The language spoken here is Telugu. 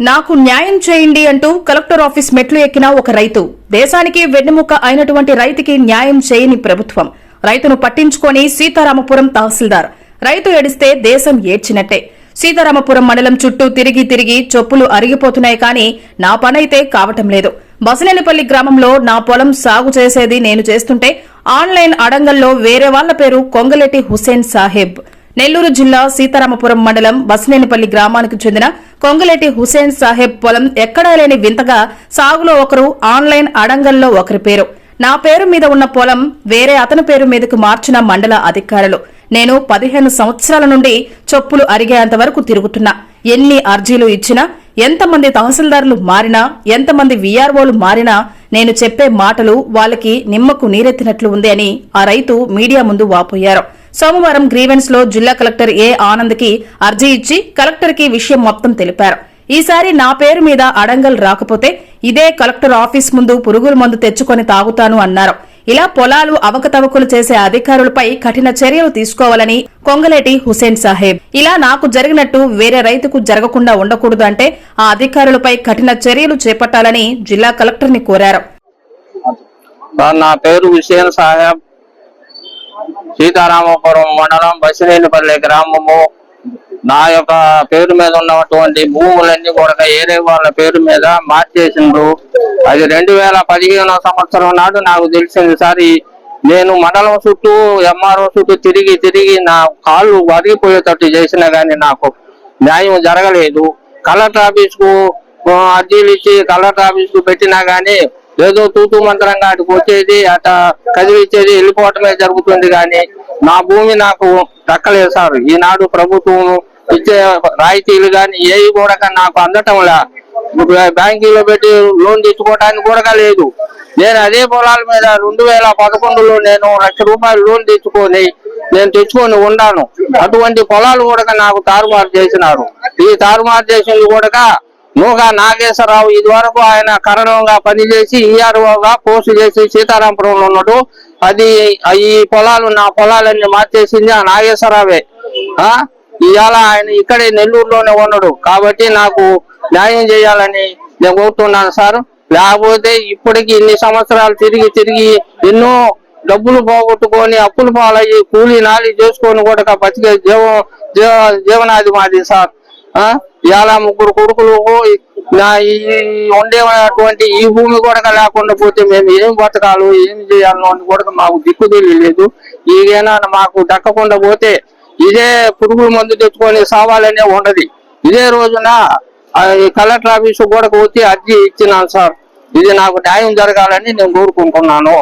నాకు న్యాయం చేయండి అంటూ కలెక్టర్ ఆఫీస్ మెట్లు ఎక్కిన ఒక రైతు. దేశానికి వెన్నెముక అయినటువంటి రైతుకి న్యాయం చేయని ప్రభుత్వం. రైతును పట్టించుకొని సీతారామపురం తహసీల్దార్. రైతు ఏడిస్తే దేశం ఏడ్చినట్టే. సీతారామపురం మండలం చుట్టూ తిరిగి తిరిగి చొప్పులు అరిగిపోతున్నాయి కానీ నా పనైతే కావటం లేదు. బసనేనిపల్లి గ్రామంలో నా పొలం సాగు చేసేది నేను చేస్తుంటే ఆన్లైన్ అడంగల్లో వేరే వాళ్ళ పేరు కొంగలెట్టి హుసేన్ సాహెబ్. నెల్లూరు జిల్లా సీతారామపురం మండలం బసనేనిపల్లి గ్రామానికి చెందిన కొంగలేటి హుసేన్ సాహెబ్ పొలం ఎక్కడా లేని వింతగా సాగులో ఒకరు ఆన్లైన్ అడంగల్లో ఒకరి పేరు. నా పేరు మీద ఉన్న పొలం వేరే అతని పేరు మీదకు మార్చిన మండల అధికారులు. నేను పదిహేను సంవత్సరాల నుండి చొప్పులు అరిగేంత వరకు తిరుగుతున్నా. ఎన్ని అర్జీలు ఇచ్చినా ఎంతమంది తహసీల్దారులు మారినా ఎంతమంది వీఆర్ఓలు మారినా నేను చెప్పే మాటలు వాళ్ళకి నిమ్మకు నీరెత్తినట్లు ఉంది అని ఆ రైతు మీడియా ముందు వాపోయారు. సోమవారం గ్రీవెన్స్లో జిల్లా కలెక్టర్ ఏ ఆనంద్కి అర్జీ ఇచ్చి కలెక్టర్కి విషయం మొత్తం తెలిపారు. ఈసారి నా పేరు మీద అడంగల్ రాకపోతే ఇదే కలెక్టర్ ఆఫీస్ ముందు పురుగుల మందు తెచ్చుకొని తాగుతాను అన్నారు. ఇలా పొలాలు అవకతవకలు చేసే అధికారులపై కఠిన చర్యలు తీసుకోవాలని కొంగలేటి హుసేన్ సాహెబ్. ఇలా నాకు జరిగినట్టు వేరే రైతుకు జరగకుండా ఉండకూడదు అంటే ఆ అధికారులపై కఠిన చర్యలు చేపట్టాలని జిల్లా కలెక్టర్ని కోరారు నా పేరు హుసేన్ సాహెబ్. సీతారామపురం మండలం బసినేనిపల్లి గ్రామము. నా యొక్క పేరు మీద ఉన్నటువంటి భూములన్నీ కూడా ఏరే వాళ్ళ పేరు మీద మార్చేసిండ్రు. అది రెండు వేల పదిహేనో సంవత్సరం నాడు నాకు తెలిసింది సారి నేను మండలం చుట్టూ ఎంఆర్ఓ చుట్టూ తిరిగి తిరిగి నా కాళ్ళు వరిగిపోయేటట్టు చేసినా కానీ నాకు న్యాయం జరగలేదు. కలెక్టర్ ఆఫీస్కు అర్జీలు ఇచ్చి కలెక్టర్ ఆఫీస్కు పెట్టినా కానీ ఏదో తూతూ మంత్రంగా అటుకు వచ్చేది అట కదిలిచ్చేది వెళ్ళిపోవటమే జరుగుతుంది కానీ నా భూమి నాకు దక్కలేదు సార్. ఈనాడు ప్రభుత్వం ఇచ్చే రాయితీలు కానీ ఏవి కూడా నాకు అందటంలా బ్యాంకీలో పెట్టి లోన్ తెచ్చుకోవడానికి కూడా లేదు. నేను అదే పొలాల మీద రెండు వేల పదకొండులో నేను లక్ష రూపాయలు లోన్ తెచ్చుకొని నేను తెచ్చుకొని ఉన్నాను. అటువంటి పొలాలు కూడా నాకు తారుమారు చేసినారు. ఈ తారుమారు చేసింది కూడా మోగా నాగేశ్వరరావు ఇది వరకు ఆయన కరణంగా పనిచేసి ఈఆర్ఓగా పోస్టు చేసి సీతారాంపురంలో ఉన్నాడు. అది ఈ పొలాలు నా పొలాలన్నీ మార్చేసింది ఆ నాగేశ్వరరావే. ఆ? ఇవాళ ఆయన ఇక్కడే నెల్లూరులోనే ఉన్నాడు. కాబట్టి నాకు న్యాయం చేయాలని నేను కోరుతున్నాను సార్. లేకపోతే ఇప్పటికి ఇన్ని సంవత్సరాలు తిరిగి తిరిగి ఎన్నో డబ్బులు పోగొట్టుకొని అప్పులు పాలయ్యి కూలీ నాలి చేసుకొని కూడా బతికే జీవ జీవ- జీవనాది మాది సార్. ఇలా ముగ్గురు కొడుకులు నా ఈ ఉండేటువంటి ఈ భూమి కూడా లేకుండా పోతే మేము ఏం బతకాలు ఏం చేయాలో అని కూడా మాకు దిక్కు తెలియలేదు. ఈగైనా మాకు దక్కకుండా పోతే ఇదే పురుగుల మందు తెచ్చుకొని సావాలనే ఉండదు. ఇదే రోజున కలెక్టర్ ఆఫీసు కూడా వచ్చి అర్జీ ఇచ్చినాను సార్. ఇది నాకు న్యాయం జరగాలని నేను కోరుకుంటున్నాను.